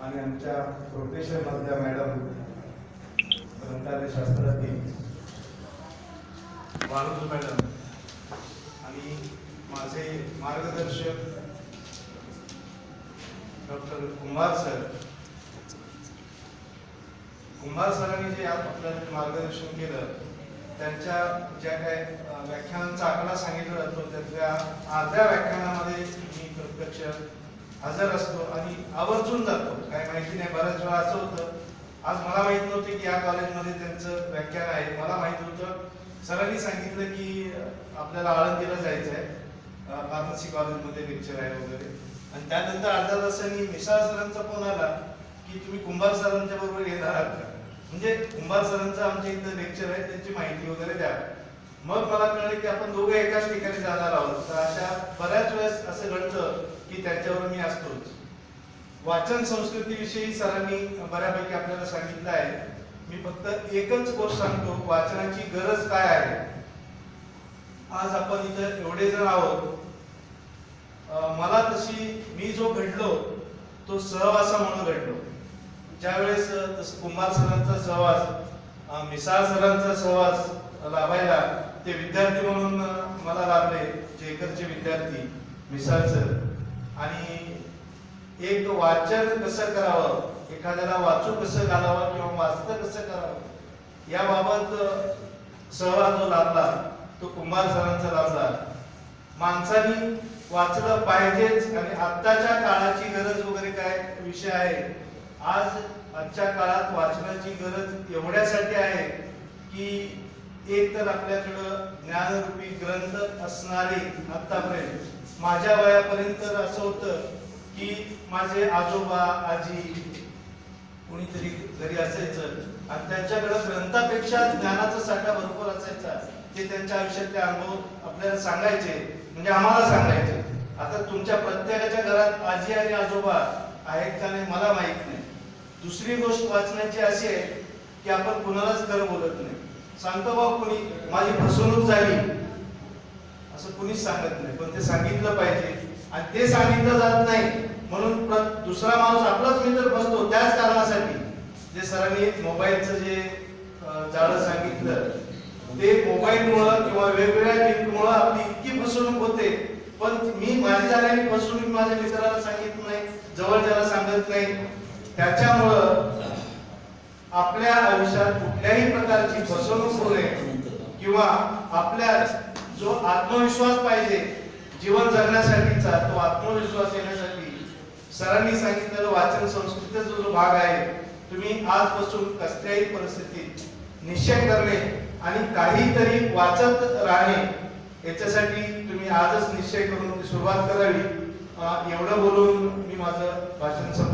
आणि आमच्या प्रोफेशनमधल्या मॅडम ग्रंथालय शास्त्रातील मॅडम आणि माझे मार्गदर्शक डॉक्टर कुंभार सर कुंभार सरांनी जे आज आपल्याला मार्गदर्शन केलं त्यांच्या ज्या काय व्याख्यानांचा आकडा सांगितला जातो त्यातल्या अर्ध्या व्याख्यानामध्ये मी प्रत्यक्ष हजर असतो आणि आवर्जून जातो. काय माहिती नाही बऱ्याच वेळा असं होतं. आज मला माहीत नव्हतं की या कॉलेजमध्ये त्यांचं व्याख्यान आहे. मला माहीत होतं सरांनी सांगितलं की आपल्याला आळंदीला जायचं आहे. फार्मसी कॉलेजमध्ये लेक्चर आहे वगैरे. आणि त्यानंतर अर्धा तासांनी मिसाळ सरांचा फोन आला की तुम्ही कुंभार सरांच्या बरोबर येणार आहात का? म्हणजे कुंभार सरांचं आमच्या इथं लेक्चर आहे त्यांची माहिती वगैरे द्या. मग मला कळलं की आपण दोघं एकाच ठिकाणी जाणार आहोत. तर अशा बऱ्याच वेळेस असं घडतं की त्यांच्यावर मी असतोच. वाचन संस्कृतीविषयी सरांनी बऱ्यापैकी आपल्याला सांगितलं आहे. मी फक्त एकच गोष्ट सांगतो वाचनाची गरज काय आहे? आज आपण इथं एवढे जण आहोत. मला तशी मी जो घडलो तो सहवासा म्हणून घडलो. ज्यावेळेस तसं कुंभार सरांचा सहवास मिसाळ सरांचा सहवास लाभायला ते विद्यार्थी म्हणून मला लाभले जेकरचे विद्यार्थी. मिसाळ आणि एक वाचन कसं करावं? एखाद्याला वाचू कसं घालावं किंवा वाचतं कसं करावं? याबाबत अं, सहभाग जो लाभला तो कुंभार सरांचा लाभला. माणसाने वाचलं पाहिजेच आणि आत्ताच्या काळाची गरज वगैरे काय विषय आहे? आज आजच्या काळात वाचनाची गरज एवढ्यासाठी आहे की एक तर आपल्याकडं ज्ञानरूपी ग्रंथ असणारे आतापर्यंत माझ्या वयापर्यंत तर असं होतं की माझे आजोबा आजी कुणीतरी घरी असायचं आणि त्यांच्याकडे ग्रंथापेक्षा ज्ञानाचा साठा भरपूर असायचा. ते त्यांच्या आयुष्यातले अनुभव आपल्याला सांगायचे म्हणजे आम्हाला सांगायचे. आता तुमच्या प्रत्येकाच्या घरात आजी आणि आजोबा आहेत का नाही मला माहीत नाही. दुसरी गोष्ट वाचण्याची अशी आहे की आपण कुणालाच खरं बोलत नाही. सांगतो बा कुणी माझी फसवणूक झाली. कुणीच सांगत नाही पण ते सांगितलं पाहिजे. आणि ते सांगितलं जात नाही म्हणून दुसरा माणूस आपलाच मित्र बसतो त्याच कारणासाठी. जे सरांनी मोबाईलचं जे जाळं सांगितलं ते मोबाईलमुळं किंवा वेगवेगळ्या लिंकमुळं आपली इतकी फसवणूक होते. पण मी माझी जाण्याने फसवणूक माझ्या मित्राला सांगित नाही जवळच्याला सांगत नाही. त्याच्यामुळं आपल्या आयुष्यात कुठल्याही प्रकारची फसवणूक होऊ नये किंवा आपल्या जो आत्मविश्वास पाहिजे जीवन जगण्यासाठीचा तो आत्मविश्वास येण्यासाठी सरांनी सांगितलेलं वाचन संस्कृतीचा जो भाग आहे तुम्ही आजपासून कसल्याही परिस्थितीत निश्चय करणे आणि काहीतरी वाचत राहणे याच्यासाठी तुम्ही आजच निश्चय करून सुरुवात करावी. एवढं बोलून मी माझं भाषण संपवतो.